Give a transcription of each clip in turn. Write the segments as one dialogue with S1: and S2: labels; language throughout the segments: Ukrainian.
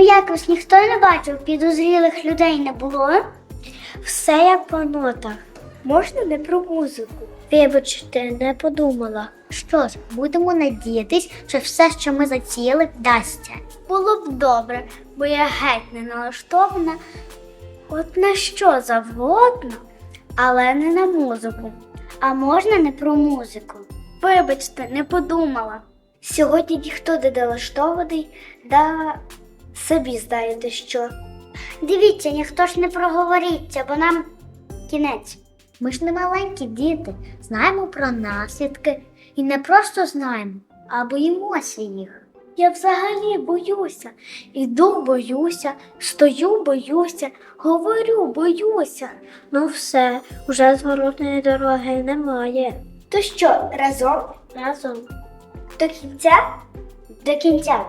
S1: Ну якось ніхто не бачив, підозрілих людей не було. Все як по нотах. Можна не про музику. Вибачте, не подумала. Що ж, будемо надіятись, що все, що ми затіяли, вдасться. Було б добре, бо я геть не налаштована от на що завгодно, але не на музику. А можна не про музику. Вибачте, не подумала. Сьогодні ніхто не налаштований, да собі знаєте що. Дивіться, ніхто ж не проговориться, бо нам кінець. Ми ж не маленькі діти, знаємо про наслідки і не просто знаємо, а боїмося їх. Я взагалі боюся, іду боюся, стою боюся, говорю боюся. Ну все, уже зворотної дороги немає. То що, разом? Разом. До кінця? До кінця.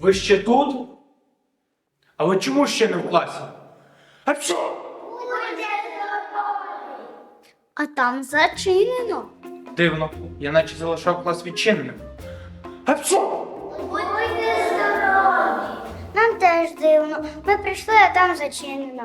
S2: Ви ще тут? А ви чому ще не в класі? А що?
S1: А там зачинено.
S2: Дивно, я наче залишав клас відчиненим. А що?
S1: Нам теж дивно. Ми прийшли, а там зачинено.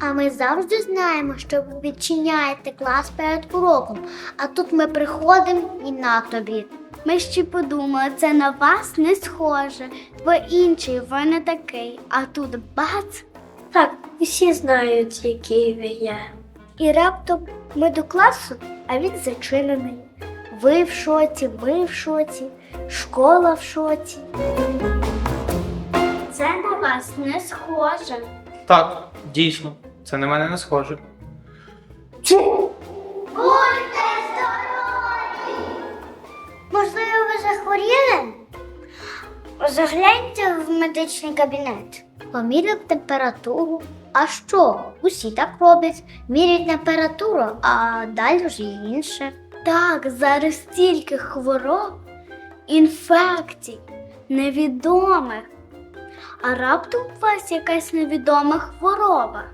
S1: А ми завжди знаємо, що ви відчиняєте клас перед уроком, а тут ми приходимо і на тобі. Ми ще подумали, це на вас не схоже. Ви інший, ви не такий. А тут бац. Так, усі знають, який ви є. І раптом ми до класу, а він зачинений. Ви в шоці, ми в шоці, школа в шоці. Це на вас не схоже.
S2: Так, дійсно, це на мене не схоже.
S1: Будьте Можливо, ви захворіли? Загляньте в медичний кабінет. Поміряв температуру. А що? Усі так роблять. Міряють температуру, а далі ж інше. Так, зараз стільки хвороб, інфекцій, невідомих. А раптом у вас якась невідома хвороба.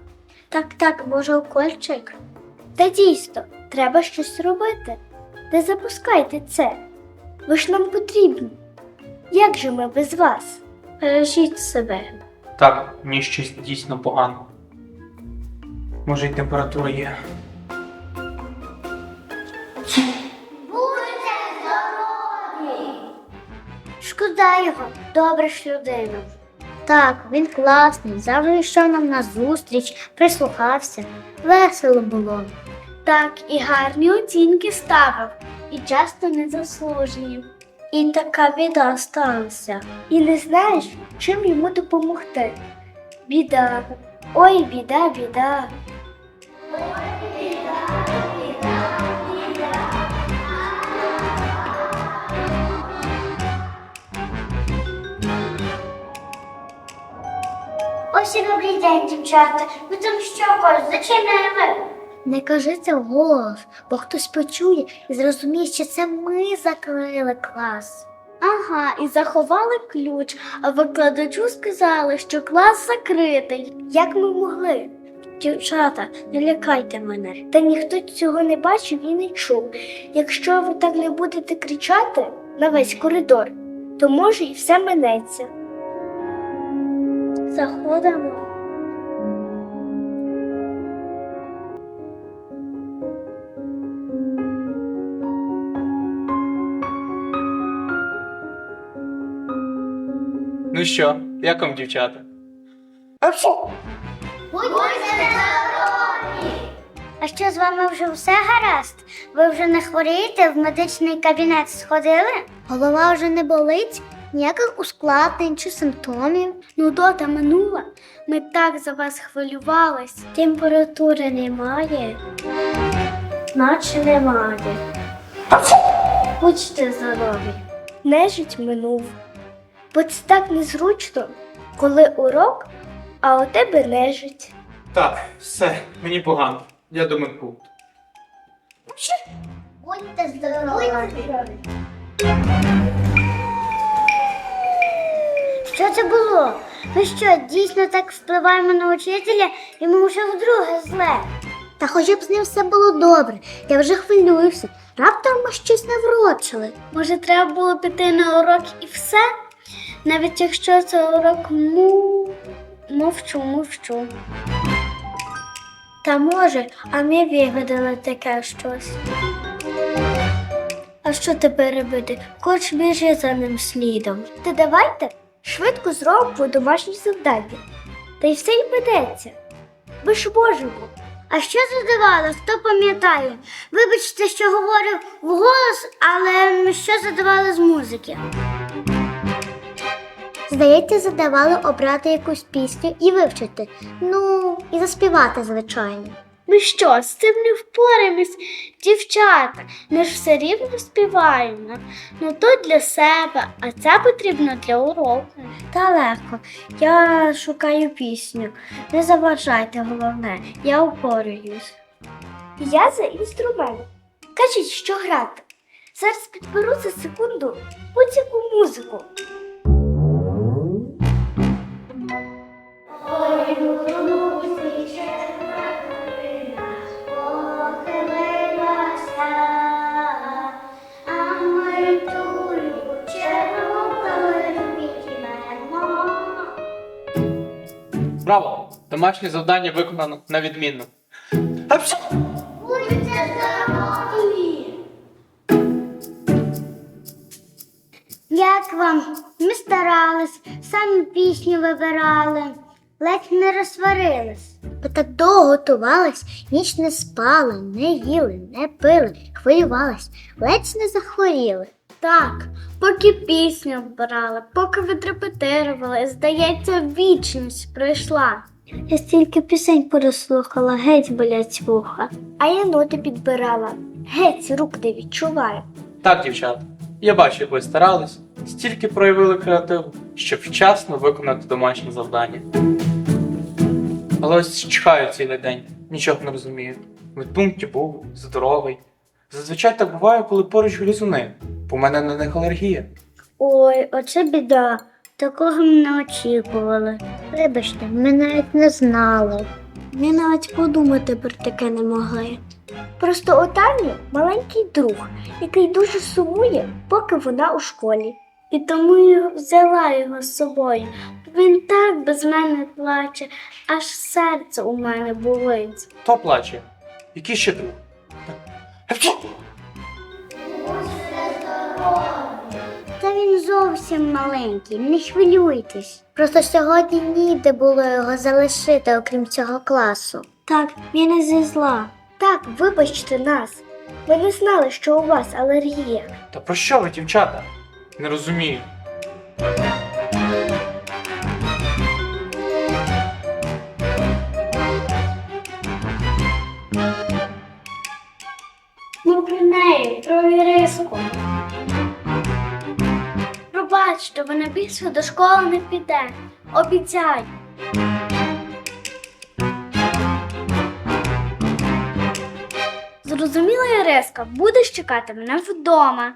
S1: Так, так, може, укольчик. Та дійсно, треба щось робити. Не запускайте це. Ви ж нам потрібні. Як же ми без вас? Бережіть себе.
S2: Так, мені щось дійсно погано. Може, й температура є.
S1: Будьте здорові! Шкода його, добра ж людина. Так, він класний, завжди йшов нам на зустріч, прислухався. Весело було. Так, і гарні оцінки ставив, і часто незаслужені. І така біда сталася. І не знаєш, чим йому допомогти. Біда. Ой, біда, біда. Ось і добрий день, дівчата. Ви там що хочете? Зачинаємо. Не кажи це вголос, бо хтось почує і зрозуміє, що це ми закрили клас. Ага, і заховали ключ, а викладачу сказали, що клас закритий. Як ми могли? Дівчата, не лякайте мене. Та ніхто цього не бачив і не чув. Якщо ви так не будете кричати на весь коридор, то може і все минеться. Заходимо.
S2: Ну що, як вам, дівчата? А що?
S1: Будьте здорові! А що з вами вже все гаразд? Ви вже не хворієте, в медичний кабінет сходили? Голова вже не болить, ніяких ускладнень чи симптомів. Ну, дота минула. Ми так за вас хвилювались. Температури немає, наче немає. Будьте здорові. Нежить минув. Бо це так незручно, коли урок, а у тебе нежить.
S2: Так, все, мені погано. Я до медпункту.
S1: Будьте здорові. Що це було? Ми що, дійсно так впливаємо на учителя, йому вже вдруге зле. Та хоча б з ним все було добре, я вже хвилююся. Раптом ми щось наврочили. Може, треба було піти на урок і все? Навіть якщо це урок му... мовчу, мовчу. Та може, а ми вигадали таке щось. А що тепер робити? Коч біжи за ним слідом. Та давайте швидко зробимо домашні завдання. Та й все й ведеться. Ви ж можемо. А що задавали? Хто пам'ятає? Вибачте, що говорив вголос, але що задавали з музики? Здається, задавали обрати якусь пісню і вивчити. Ну, і заспівати, звичайно. Ми що, з цим не впораємось, дівчата? Ми ж все рівно співаємо. Ну то для себе, а це потрібно для уроку. Та легко. Я шукаю пісню. Не заважайте, головне, я упораюсь. Я за інструмент. Кажіть, що грати. Зараз підберу за секунду будь-яку музику.
S2: Браво! Домашнє завдання виконано на відмінно. Апс!
S1: Будьте здорові! Як вам? Ми старались, самі пісню вибирали, ледь не розсварились. Бо так довго готувались, ніч не спали, не їли, не пили, хвилювались, ледь не захворіли. Так, поки пісню вбирали, поки відрепетирували, здається, вічність пройшла. Я стільки пісень переслухала, геть болять вуха. А я ноти підбирала, геть рук не відчуваю.
S2: Так, дівчата, я бачу, як ви старались, стільки проявили креативу, щоб вчасно виконати домашнє завдання. Але ось чекаю цілий день, нічого не розумію. В Медпункті був, здоровий. Зазвичай так буває, коли поруч грізуни, бо в мене на них алергія.
S1: Ой, оце біда. Такого ми не очікували. Вибачте, ми навіть не знали. Ми навіть подумати про таке не могли. Просто у Тані маленький друг, який дуже сумує, поки вона у школі. І тому я взяла його з собою. Він так без мене плаче, аж серце у мене болить.
S2: Хто плаче? Який ще друг?
S1: Та він зовсім маленький, не хвилюйтесь. Просто сьогодні ніде було його залишити, окрім цього класу. Так, він не зі зла. Так, вибачте нас. Ми не знали, що у вас алергія.
S2: Та про що ви, дівчата? Не розумію.
S1: Пробачте, вона більше до школи не піде. Обіцяю. Зрозуміла, Іриска, будеш чекати мене вдома.